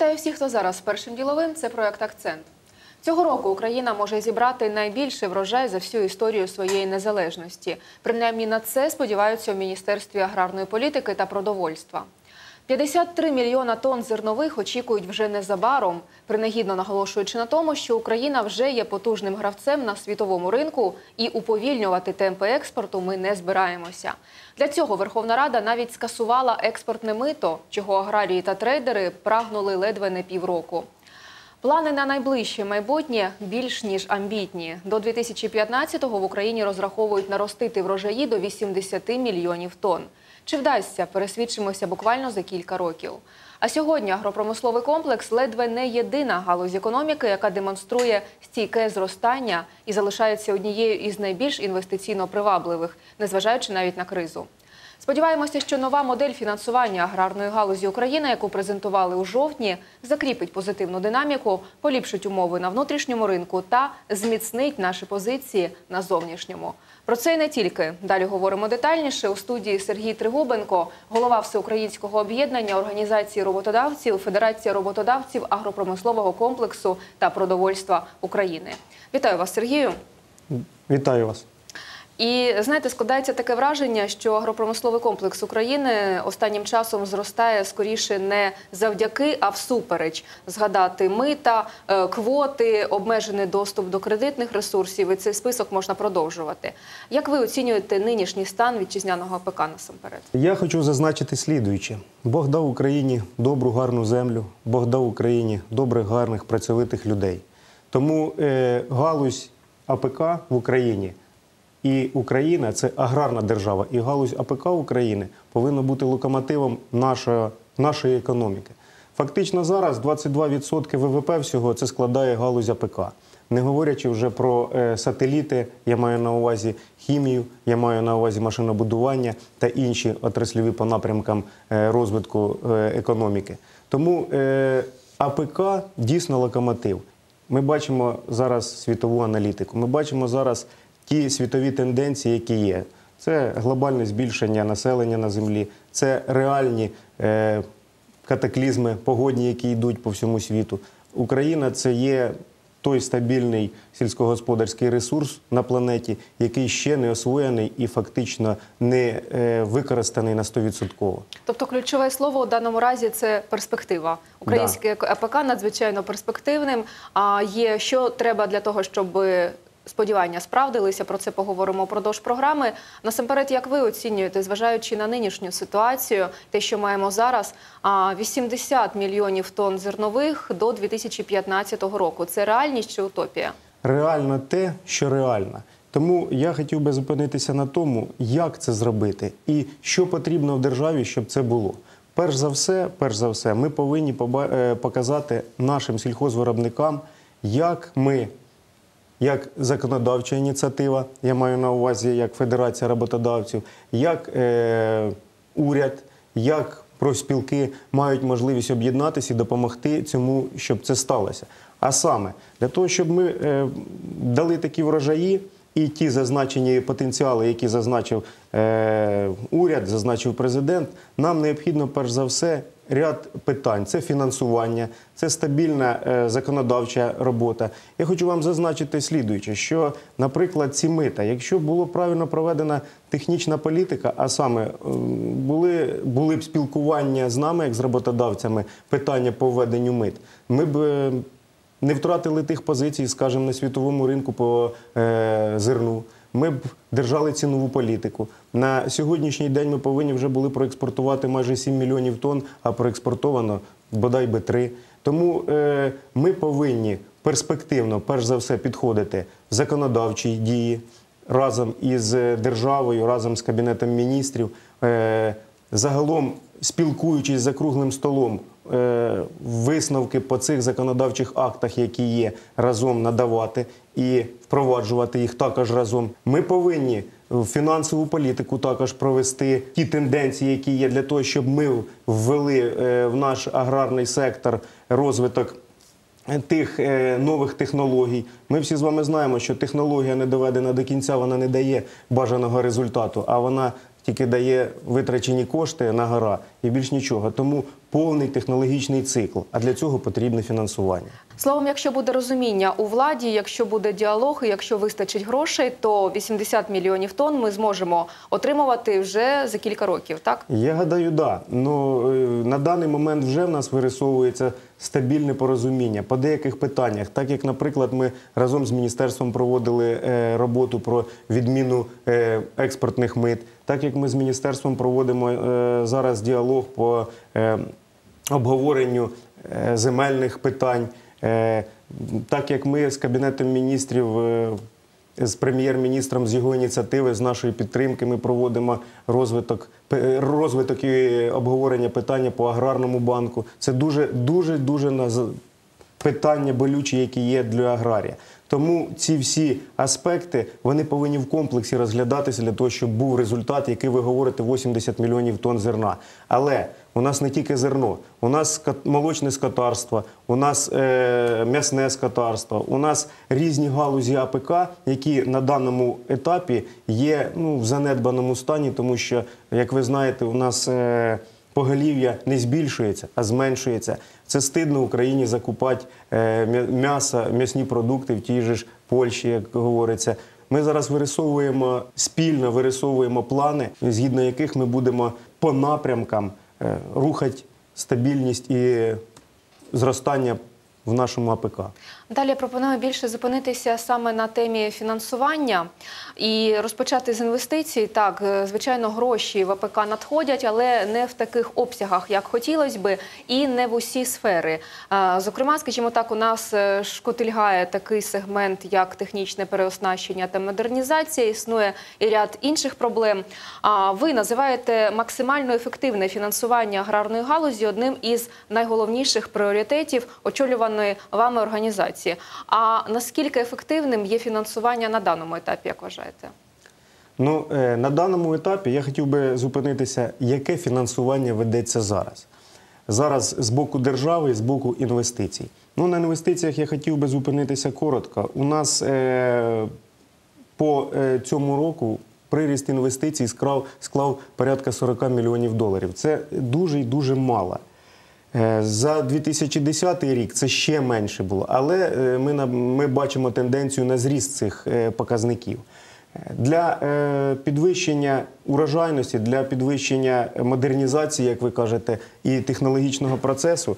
Вітаю всіх, хто зараз першим діловим. Це проект Акцент. Цього року Україна може зібрати найбільший врожай за всю історію своєї незалежності. Принаймні на це сподіваються у Міністерстві аграрної політики та продовольства. 53 мільйона тонн зернових очікують вже незабаром, принагідно наголошуючи на тому, що Україна вже є потужним гравцем на світовому ринку, і уповільнювати темпи експорту ми не збираємося. Для цього Верховна Рада навіть скасувала експортне мито, чого аграрії та трейдери прагнули ледве не півроку. Плани на найближче майбутнє більш ніж амбітні. До 2015-го в Україні розраховують наростити врожаї до 80 мільйонів тонн. Чи вдасться, пересвідчимося буквально за кілька років. А сьогодні агропромисловий комплекс ледве не єдина галузь економіки, яка демонструє стійке зростання і залишається однією із найбільш інвестиційно привабливих, незважаючи навіть на кризу. Сподіваємося, що нова модель фінансування аграрної галузі України, яку презентували у жовтні, закріпить позитивну динаміку, поліпшить умови на внутрішньому ринку та зміцнить наші позиції на зовнішньому. Про це і не тільки. Далі говоримо детальніше у студії Сергій Тригубенко, голова всеукраїнського об'єднання організації роботодавців, Федерація роботодавців агропромислового комплексу та продовольства України. Вітаю вас, Сергію. Вітаю вас. І знаєте, складається таке враження, що агропромисловий комплекс України останнім часом зростає скоріше не завдяки, а всупереч згадати мита, е, квоти, обмежений доступ до кредитних ресурсів. І цей список можна продовжувати. Як ви оцінюєте нинішній стан вітчизняного АПК насамперед? Я хочу зазначити слідуюче: Бог дав Україні добру, гарну землю, Бог дав Україні добрих, гарних, працьовитих людей. Тому е, галузь АПК в Україні і Україна це аграрна держава, і галузь АПК України повинна бути локомотивом нашої, нашої економіки. Фактично зараз 22% ВВП всього це складає галузь АПК. Не говорячи вже про е, сателіти, я маю на увазі хімію, я маю на увазі машинобудування та інші отрасліві по напрямкам е, розвитку е, економіки. Тому АПК дійсно локомотив. Ми бачимо зараз світову аналітику. Ми бачимо зараз ті світові тенденції, які є. Це глобальне збільшення населення на землі, це реальні е, катаклізми погодні, які йдуть по всьому світу. Україна це є той стабільний сільськогосподарський ресурс на планеті, який ще не освоєний і фактично не е, використаний на 100%. Тобто, ключове слово у даному разі це перспектива. Українське АПК надзвичайно перспективним. А є що треба для того, щоб сподівання справдилися. Про це поговоримо впродовж програми. Насамперед, як ви оцінюєте, зважаючи на нинішню ситуацію, те, що маємо зараз, 80 мільйонів тонн зернових до 2015 року. Це реальність чи утопія? Реально те, що реально. Тому я хотів би зупинитися на тому, як це зробити і що потрібно в державі, щоб це було. Перш за все, перш за все, ми повинні е, показати нашим сільхозвиробникам, як ми як законодавча ініціатива, я маю на увазі як Федерація роботодавців, як е, уряд, як профспілки мають можливість об'єднатися і допомогти цьому, щоб це сталося. А саме для того, щоб ми е, дали такі врожаї. І ті зазначені потенціали, які зазначив е, уряд, зазначив президент, нам необхідно перш за все ряд питань: це фінансування, це стабільна е, законодавча робота. Я хочу вам зазначити слідуюче, що, наприклад, ці мита, якщо було правильно проведена технічна політика, а саме е, були були б спілкування з нами, як з роботодавцями, питання по введенню мит, ми б. Не втратили тих позицій, скажімо, на світовому ринку по е, зерну. Ми б держали цінову політику. На сьогоднішній день ми повинні вже були проекспортувати майже 7 мільйонів тонн, а проекспортовано бодай би 3. Тому е, ми повинні перспективно, перш за все, підходити в законодавчій дії разом із державою, разом з кабінетом міністрів. Е, загалом спілкуючись за круглим столом, е, висновки по цих законодавчих актах, які є, разом надавати і впроваджувати їх також разом. Ми повинні фінансову політику також провести ті тенденції, які є для того, щоб ми ввели е, в наш аграрний сектор розвиток. Тих е, нових технологій ми всі з вами знаємо, що технологія не доведена до кінця, вона не дає бажаного результату, а вона тільки дає витрачені кошти на гора і більш нічого. Тому повний технологічний цикл. А для цього потрібне фінансування. Словом, якщо буде розуміння у владі, якщо буде діалог, і якщо вистачить грошей, то 80 мільйонів тонн ми зможемо отримувати вже за кілька років. Так Я гадаю, да. Ну на даний момент вже в нас вирисовується стабільне порозуміння по деяких питаннях. Так як, наприклад, ми разом з міністерством проводили е, роботу про відміну е, експортних мит, так як ми з міністерством проводимо е, зараз діалог по е, обговоренню е, земельних питань, так як ми з кабінетом міністрів. з прем'єр-міністром з його ініціативи, з нашої підтримки, ми проводимо розвиток, розвиток і обговорення питання по аграрному банку. Це дуже, дуже, дуже питання болючі, які є для аграрія. Тому ці всі аспекти вони повинні в комплексі розглядатися для того, щоб був результат, який ви говорите, 80 мільйонів тонн зерна. Але у нас не тільки зерно, у нас молочне скотарство, у нас е, м'ясне скотарство, у нас різні галузі АПК, які на даному етапі є ну, в занедбаному стані, тому що, як ви знаєте, у нас. Е, Поголів'я не збільшується, а зменшується. Це стидно Україні закупати е, м'ясо, м'ясні продукти в тій же ж Польщі, як говориться. Ми зараз вирисовуємо спільно вирисовуємо плани, згідно яких ми будемо по напрямкам е, рухати стабільність і зростання в нашому АПК. Далі пропоную більше зупинитися саме на темі фінансування і розпочати з інвестицій. Так, е, звичайно, гроші в АПК надходять, але не в таких обсягах, як хотілося би, і не в усі сфери. Зокрема, скажімо так, у нас е, шкотильгає такий сегмент, як технічне переоснащення та модернізація. Існує і ряд інших проблем. А ви називаєте максимально ефективне фінансування аграрної галузі одним із найголовніших пріоритетів очолюваної вами організації. А наскільки ефективним є фінансування на даному етапі, як вважаєте? Ну, е, на даному етапі я хотів би зупинитися, яке фінансування ведеться зараз. Зараз з боку держави, з боку інвестицій. Ну, на інвестиціях я хотів би зупинитися коротко. У нас е, по е, цьому року приріст інвестицій склав, склав порядка 40 мільйонів доларів. Це дуже і дуже мало. Е, За 2010 рік це ще менше було, але е, ми, ми бачимо тенденцію на зріст цих е, показників. Для підвищення урожайності, для підвищення модернізації, як ви кажете, і технологічного процесу,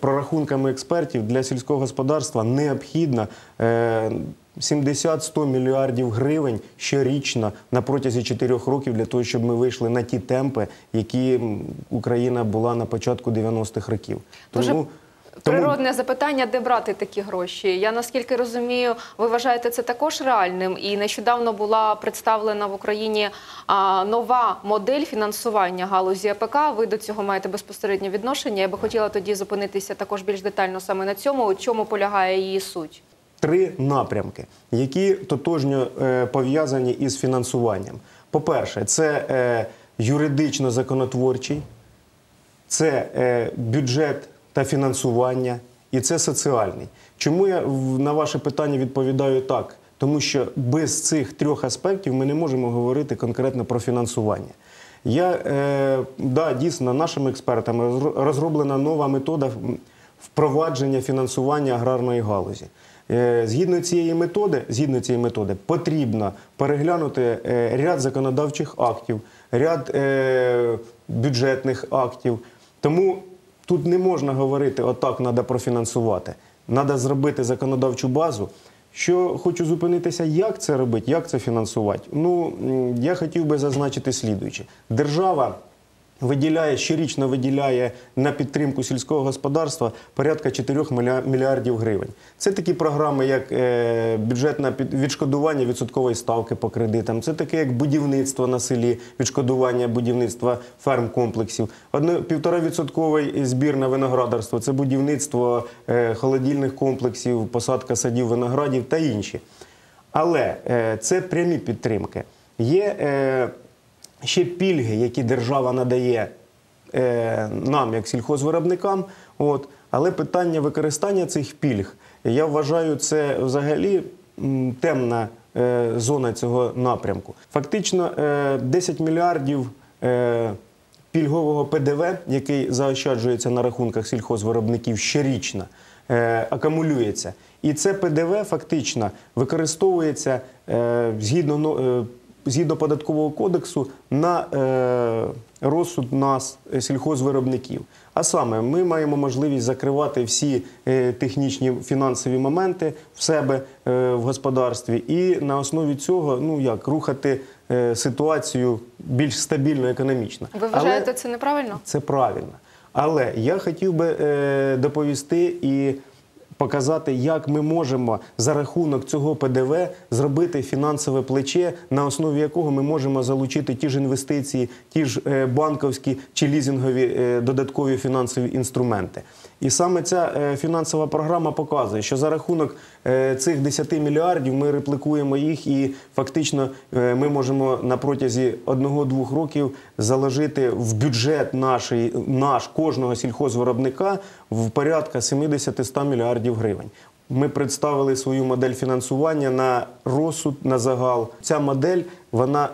прорахунками експертів для сільського господарства необхідно 70-100 мільярдів гривень щорічно на протязі 4 років для того, щоб ми вийшли на ті темпи, які Україна була на початку 90-х років. Дуже Природне запитання, де брати такі гроші. Я наскільки розумію, ви вважаєте це також реальним. І нещодавно була представлена в Україні а, нова модель фінансування галузі АПК. Ви до цього маєте безпосереднє відношення. Я би хотіла тоді зупинитися також більш детально саме на цьому. У чому полягає її суть? Три напрямки, які тотожньо е, пов'язані із фінансуванням. По-перше, це е, юридично-законотворчий, це е, бюджет та фінансування, і це соціальний. Чому я на ваше питання відповідаю так? Тому що без цих трьох аспектів ми не можемо говорити конкретно про фінансування. Я, е, да, дійсно, нашими експертами розроблена нова метода впровадження фінансування аграрної галузі. Е, Згідно цієї методи, згідно цієї методи, потрібно переглянути е, ряд законодавчих актів, ряд е, бюджетних актів. Тому тут не можна говорити, отак треба профінансувати. Треба зробити законодавчу базу. Що хочу зупинитися, як це робити, як це фінансувати. Ну я хотів би зазначити слідуюче: держава виділяє щорічно виділяє на підтримку сільського господарства порядка 4 мільярдів гривень. Це такі програми, як е, бюджетне відшкодування відсоткової ставки по кредитам. Це таке, як будівництво на селі, відшкодування будівництва ферм комплексів. Одно півтора відсотковий збір на виноградарство. Це будівництво е, холодильних комплексів, посадка садів виноградів та інші. Але е, це прямі підтримки. Є ще пільги, які держава надає е, нам, як сільхозвиробникам. От. Але питання використання цих пільг, я вважаю, це взагалі темна е, зона цього напрямку. Фактично, е, 10 мільярдів. Е, пільгового ПДВ, який заощаджується на рахунках сільхозвиробників щорічно, е, акумулюється. І це ПДВ фактично використовується е, згідно, но- е, згідно податкового кодексу на е, розсуд нас, е, сільхозвиробників. А саме, ми маємо можливість закривати всі е, технічні фінансові моменти в себе е, в господарстві, і на основі цього, ну як рухати е, ситуацію більш стабільно економічно. Ви вважаєте це неправильно? Це правильно. Але я хотів би е, доповісти і показати, як ми можемо за рахунок цього ПДВ зробити фінансове плече, на основі якого ми можемо залучити ті ж інвестиції, ті ж е, банковські чи лізингові е, додаткові фінансові інструменти. І саме ця е, фінансова програма показує, що за рахунок е, цих 10 мільярдів ми реплікуємо їх, і фактично е, ми можемо на протязі одного-двох років заложити в бюджет нашої, наш кожного сільхозвиробника в порядка 70-100 мільярдів гривень. Ми представили свою модель фінансування на розсуд на загал. Ця модель вона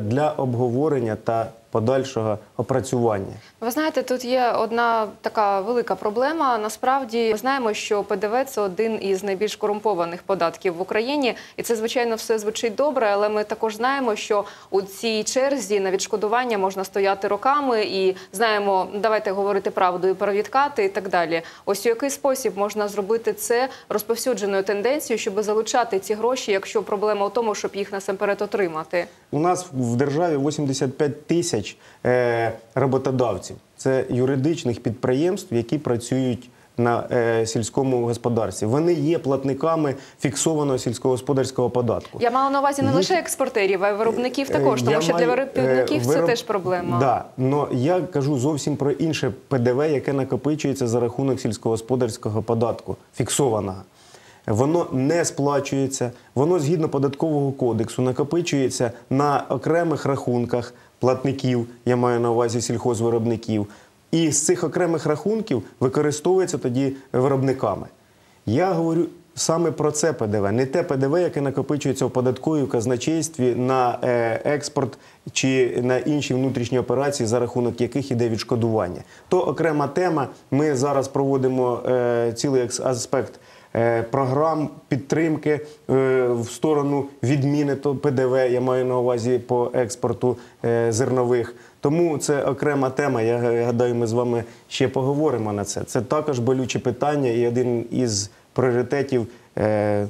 для обговорення та подальшого опрацювання. Ви знаєте, тут є одна така велика проблема. Насправді ми знаємо, що ПДВ це один із найбільш корумпованих податків в Україні, і це звичайно все звучить добре. Але ми також знаємо, що у цій черзі на відшкодування можна стояти роками, і знаємо, давайте говорити правду і про відкати і так далі. Ось у який спосіб можна зробити це розповсюдженою тенденцією, щоб залучати ці гроші, якщо проблема у тому, щоб їх насамперед отримати. У нас в державі 85 тисяч е, роботодавців. Це юридичних підприємств, які працюють на е, сільському господарстві. Вони є платниками фіксованого сільськогосподарського податку. Я мала на увазі не лише експортерів, а й виробників також, Е, тому я що для виробників е, це теж проблема. Да, но я кажу зовсім про інше ПДВ, яке накопичується за рахунок сільськогосподарського податку фіксованого. Воно не сплачується, воно згідно податкового кодексу накопичується на окремих рахунках платників, я маю на увазі сільхозвиробників. І з цих окремих рахунків використовується тоді виробниками. Я говорю саме про це ПДВ, не те ПДВ, яке накопичується в податковій в казначействі на е, експорт чи на інші внутрішні операції, за рахунок яких іде відшкодування. То окрема тема. Ми зараз проводимо е, цілий аспект. Е, Програм підтримки е, в сторону відміни ПДВ, я маю на увазі по експорту е, зернових. Тому це окрема тема. Я гадаю, ми з вами ще поговоримо на це. Це також болюче питання і один із пріоритетів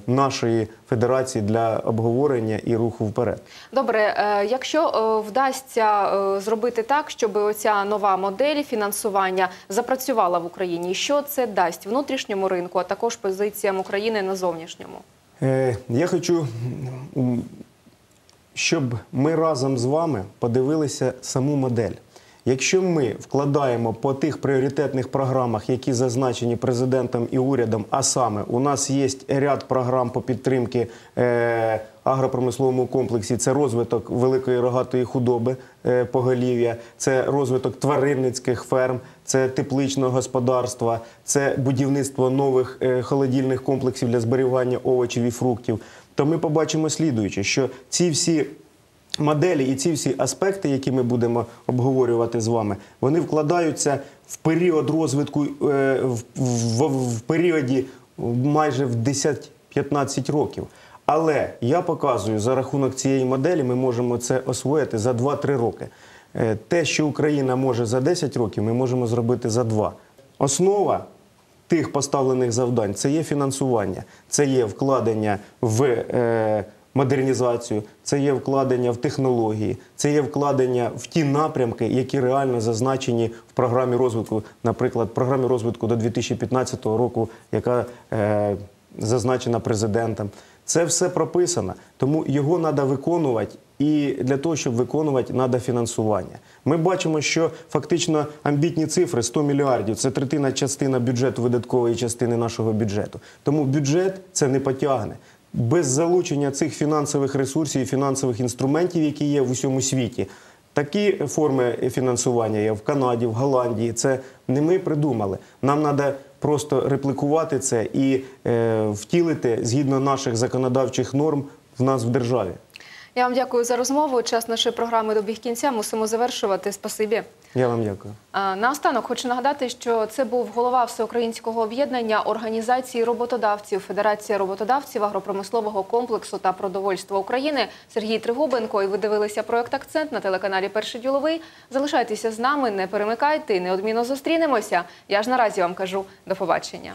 нашої федерації для обговорення і руху вперед. Добре, е, якщо е, вдасться е, зробити так, щоб оця нова модель фінансування запрацювала в Україні, що це дасть внутрішньому ринку, а також позиціям України на зовнішньому? Е, Я хочу, щоб ми разом з вами подивилися саму модель. Якщо ми вкладаємо по тих пріоритетних програмах, які зазначені президентом і урядом, а саме у нас є ряд програм по підтримки е, агропромисловому комплексі, це розвиток великої рогатої худоби е, поголів'я, це розвиток тваринницьких ферм, це тепличного господарства, це будівництво нових е, холодильних комплексів для зберігання овочів і фруктів, то ми побачимо слідуюче, що ці всі моделі і ці всі аспекти, які ми будемо обговорювати з вами, вони вкладаються в період розвитку, е, в, в, в періоді майже в 10-15 років. Але я показую за рахунок цієї моделі, ми можемо це освоїти за 2-3 роки. Е, Те, що Україна може за 10 років, ми можемо зробити за 2. Основа тих поставлених завдань це є фінансування, це є вкладення в е, модернізацію, це є вкладення в технології, це є вкладення в ті напрямки, які реально зазначені в програмі розвитку, наприклад, програмі розвитку до 2015 року, яка е, зазначена президентом. Це все прописано, тому його треба виконувати. І для того, щоб виконувати, треба фінансування. Ми бачимо, що фактично амбітні цифри 100 мільярдів це третина частина бюджету видаткової частини нашого бюджету. Тому бюджет це не потягне. Без залучення цих фінансових ресурсів і фінансових інструментів, які є в усьому світі. Такі форми фінансування є в Канаді, в Голландії. Це не ми придумали. Нам треба просто реплікувати це і е, втілити згідно наших законодавчих норм в нас в державі. Я вам дякую за розмову. Час нашої програми добіг кінця. Мусимо завершувати. Спасибі. Я вам дякую. Наостанок хочу нагадати, що це був голова всеукраїнського об'єднання організації роботодавців Федерація роботодавців агропромислового комплексу та продовольства України Сергій Тригубенко. І ви дивилися проект Акцент на телеканалі Перший діловий. Залишайтеся з нами, не перемикайте неодмінно зустрінемося. Я ж наразі вам кажу до побачення.